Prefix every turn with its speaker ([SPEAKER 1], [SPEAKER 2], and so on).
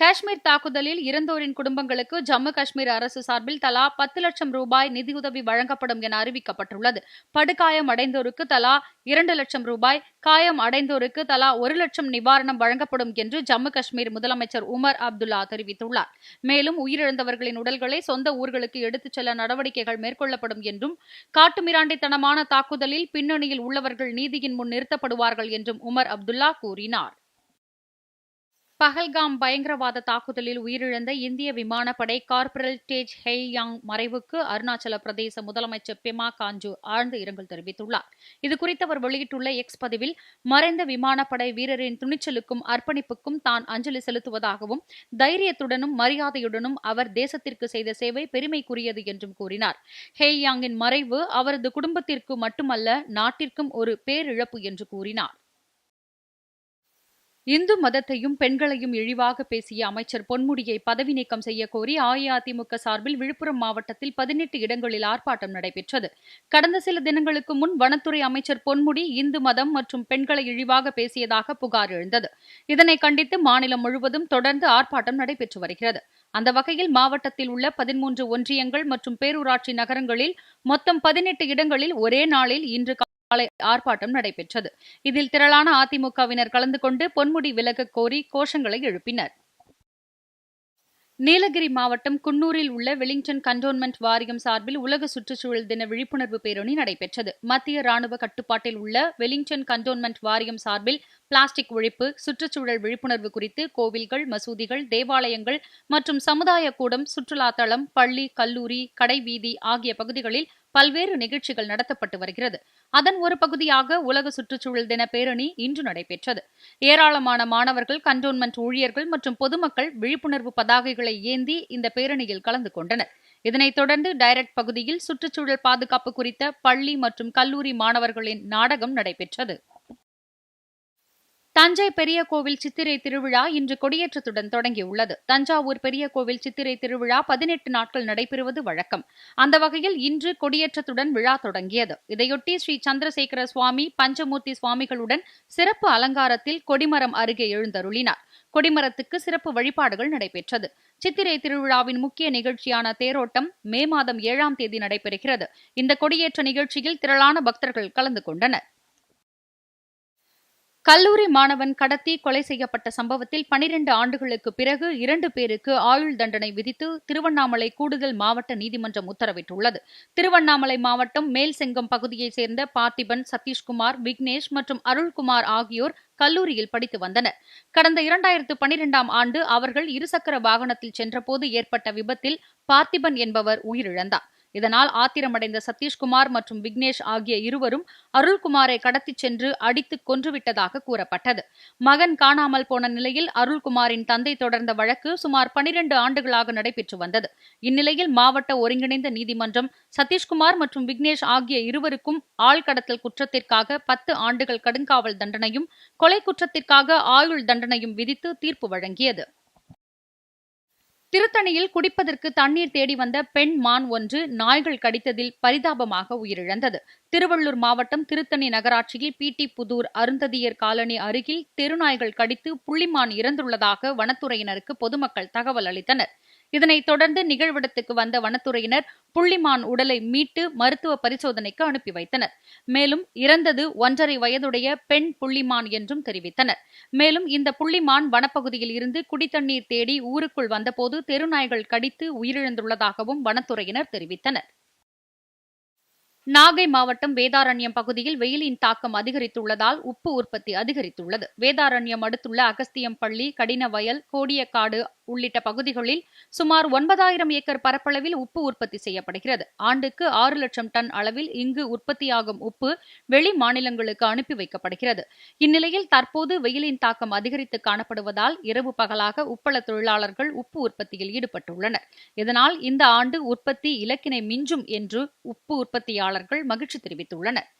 [SPEAKER 1] காஷ்மீர் தாக்குதலில் இறந்தோரின் குடும்பங்களுக்கு ஜம்மு காஷ்மீர் அரசு சார்பில் தலா பத்து லட்சம் ரூபாய் நிதியுதவி வழங்கப்படும் என அறிவிக்கப்பட்டுள்ளது. படுகாயம் அடைந்தோருக்கு தலா இரண்டு லட்சம் ரூபாய் காயம் அடைந்தோருக்கு தலா ஒரு லட்சம் நிவாரணம் வழங்கப்படும் என்று ஜம்மு காஷ்மீர் முதலமைச்சர் உமர் அப்துல்லா தெரிவித்துள்ளார். மேலும் உயிரிழந்தவர்களின் உடல்களை சொந்த ஊர்களுக்கு எடுத்துச் செல்ல நடவடிக்கைகள் மேற்கொள்ளப்படும் என்றும் காட்டுமிராண்டித்தனமான தாக்குதலில் பின்னணியில் உள்ளவர்கள் நீதியின் முன் நிறுத்தப்படுவார்கள் என்றும் உமர் அப்துல்லா கூறினார். பஹல்காம் பயங்கரவாத தாக்குதலில் உயிரிழந்த இந்திய விமானப்படை கார்பரல் டேஜ் ஹெய்யாங் மறைவுக்கு அருணாச்சல பிரதேச முதலமைச்சர் பெமா காஞ்சு ஆழ்ந்த இரங்கல் தெரிவித்துள்ளார். இதுகுறித்து அவர் வெளியிட்டுள்ள எக்ஸ் பதிவில் மறைந்த விமானப்படை வீரரின் துணிச்சலுக்கும் அர்ப்பணிப்புக்கும் தான் அஞ்சலி செலுத்துவதாகவும் தைரியத்துடனும் மரியாதையுடனும் அவர் தேசத்திற்கு செய்த சேவை பெருமைக்குரியது என்றும் கூறினார். ஹெய்யாங்கின் மறைவு அவரது குடும்பத்திற்கு மட்டுமல்ல நாட்டிற்கும் ஒரு பேரிழப்பு என்று கூறினார். இந்து மதத்தையும் பெண்களையும் இழிவாக பேசிய அமைச்சர் பொன்முடியை பதவி நீக்கம் செய்ய கோரி அஇஅதிமுக சார்பில் விழுப்புரம் மாவட்டத்தில் பதினெட்டு இடங்களில் ஆர்ப்பாட்டம் நடைபெற்றது. கடந்த சில தினங்களுக்கு முன் வனத்துறை அமைச்சர் பொன்முடி இந்து மதம் மற்றும் பெண்களை இழிவாக பேசியதாக புகார் எழுந்தது. இதனை கண்டித்து மாநிலம் முழுவதும் தொடர்ந்து ஆர்ப்பாட்டம் நடைபெற்று வருகிறது. அந்த வகையில் மாவட்டத்தில் உள்ள பதிமூன்று ஒன்றியங்கள் மற்றும் பேரூராட்சி நகரங்களில் மொத்தம் பதினெட்டு இடங்களில் ஒரே நாளில் இன்று காலை ஆர்ப்பாட்டம் நடைபெற்றது. இதில் திரளான அதிமுகவினர் கலந்து கொண்டு பொன்முடி விலக கோரி கோஷங்களை எழுப்பினர். நீலகிரி மாவட்டம் குன்னூரில் உள்ள வெலிங்டன் கண்டோன்மெண்ட் வாரியம் சார்பில் உலக சுற்றுச்சூழல் தின விழிப்புணர்வு பேரணி நடைபெற்றது. மத்திய ராணுவ கட்டுப்பாட்டில் உள்ள வெலிங்டன் கண்டோன்மெண்ட் வாரியம் சார்பில் பிளாஸ்டிக் ஒழிப்பு சுற்றுச்சூழல் விழிப்புணர்வு குறித்து கோவில்கள் மசூதிகள் தேவாலயங்கள் மற்றும் சமுதாய கூடம் சுற்றுலா தளம் பள்ளி கல்லூரி கடைவீதி ஆகிய பகுதிகளில் பல்வேறு நிகழ்ச்சிகள் நடத்தப்பட்டு வருகிறது. அதன் ஒரு பகுதியாக உலக சுற்றுச்சூழல் தின பேரணி இன்று நடைபெற்றது. ஏராளமான மாணவர்கள் கண்டோன்மெண்ட் ஊழியர்கள் மற்றும் பொதுமக்கள் விழிப்புணர்வு பதாகைகளை ஏந்தி இந்த பேரணியில் கலந்து கொண்டனர். இதனைத் தொடர்ந்து டைரக்ட் பகுதியில் சுற்றுச்சூழல் பாதுகாப்பு குறித்த பள்ளி மற்றும் கல்லூரி மாணவர்களின் நாடகம் நடைபெற்றது. தஞ்சை பெரிய கோவில் சித்திரை திருவிழா இன்று கொடியேற்றத்துடன் தொடங்கியுள்ளது. தஞ்சாவூர் பெரிய கோவில் சித்திரை திருவிழா பதினெட்டு நாட்கள் நடைபெறுவது வழக்கம். அந்த வகையில் இன்று கொடியேற்றத்துடன் விழா தொடங்கியது. இதையொட்டி ஸ்ரீ சந்திரசேகர சுவாமி பஞ்சமூர்த்தி சுவாமிகளுடன் சிறப்பு அலங்காரத்தில் கொடிமரம் அருகே எழுந்தருளினார். கொடிமரத்துக்கு சிறப்பு வழிபாடுகள் நடைபெற்றது. சித்திரை திருவிழாவின் முக்கிய நிகழ்ச்சியான தேரோட்டம் மே மாதம் ஏழாம் தேதி நடைபெறுகிறது. இந்த கொடியேற்ற நிகழ்ச்சியில் திரளான பக்தர்கள் கலந்து கொண்டனர். கல்லூரி மாணவன் கடத்தி கொலை செய்யப்பட்ட சம்பவத்தில் பனிரெண்டு ஆண்டுகளுக்கு பிறகு இரண்டு பேருக்கு ஆயுள் தண்டனை விதித்து திருவண்ணாமலை கூடுதல் மாவட்ட நீதிமன்றம் உத்தரவிட்டுள்ளது. திருவண்ணாமலை மாவட்டம் மேல் செங்கம் பகுதியைச் சேர்ந்த பார்த்திபன் சதீஷ்குமார் விக்னேஷ் மற்றும் அருள்குமார் ஆகியோர் கல்லூரியில் படித்து வந்தனர். கடந்த இரண்டாயிரத்து பனிரெண்டாம் ஆண்டு அவர்கள் இருசக்கர வாகனத்தில் சென்றபோது ஏற்பட்ட விபத்தில் பார்த்திபன் என்பவர் உயிரிழந்தார். இதனால் ஆத்திரமடைந்த சதீஷ்குமார் மற்றும் விக்னேஷ் ஆகிய இருவரும் அருள்குமாரை கடத்திச் சென்று அடித்து கொன்றுவிட்டதாக கூறப்பட்டது. மகன் காணாமல் போன நிலையில் அருள்குமாரின் தந்தை தொடர்ந்த வழக்கு சுமார் பனிரெண்டு ஆண்டுகளாக நடைபெற்று வந்தது. இந்நிலையில் மாவட்ட ஒருங்கிணைந்த நீதிமன்றம் சதீஷ்குமார் மற்றும் விக்னேஷ் ஆகிய இருவருக்கும் ஆழ்கடத்தல் குற்றத்திற்காக பத்து ஆண்டுகள் கடுங்காவல் தண்டனையும் கொலை குற்றத்திற்காக ஆயுள் தண்டனையும் விதித்து தீர்ப்பு வழங்கியது. திருத்தணியில் குடிப்பதற்கு தண்ணீர் தேடி வந்த பெண் மான் ஒன்று நாய்கள் கடித்ததில் பரிதாபமாக உயிரிழந்தது. திருவள்ளூர் மாவட்டம் திருத்தணி நகராட்சியில் பிடி புதூர் அருந்ததியர் காலனி அருகில் தெருநாய்கள் கடித்து புள்ளிமான் இறந்துள்ளதாக வனத்துறையினருக்கு பொதுமக்கள் தகவல் அளித்தனர். இதனைத் தொடர்ந்து நிகழ்விடத்துக்கு வந்த வனத்துறையினர் புள்ளிமான் உடலை மீட்டு மருத்துவ பரிசோதனைக்கு அனுப்பி வைத்தனர். மேலும் இறந்தது ஒன்றரை வயதுடைய பெண் புள்ளிமான் என்றும் தெரிவித்தனர். மேலும் இந்த புள்ளிமான் வனப்பகுதியில் இருந்து குடித்தண்ணீர் தேடி ஊருக்குள் வந்தபோது தெருநாய்கள் கடித்து உயிரிழந்துள்ளதாகவும் வனத்துறையினர் தெரிவித்தனர். நாகை மாவட்டம் வேதாரண்யம் பகுதியில் வெயிலின் தாக்கம் அதிகரித்துள்ளதால் உப்பு உற்பத்தி அதிகரித்துள்ளது. வேதாரண்யம் அடுத்துள்ள அகஸ்தியம் பள்ளி கடின வயல் கோடியக்காடு உள்ளிட்ட பகுதிகளில் சுமார் ஒன்பதாயிரம் ஏக்கர் பரப்பளவில் உப்பு உற்பத்தி செய்யப்படுகிறது. ஆண்டுக்கு ஆறு லட்சம் டன் அளவில் இங்கு உற்பத்தியாகும் உப்பு வெளி மாநிலங்களுக்கு அனுப்பி வைக்கப்படுகிறது. இந்நிலையில் தற்போது வெயிலின் தாக்கம் அதிகரித்து காணப்படுவதால் இரவு பகலாக உப்பள தொழிலாளர்கள் உப்பு உற்பத்தியில் ஈடுபட்டுள்ளனர். இதனால் இந்த ஆண்டு உற்பத்தி இலக்கினை மிஞ்சும் என்று உப்பு உற்பத்தியாளர்கள் மகிழ்ச்சி தெரிவித்துள்ளனர்.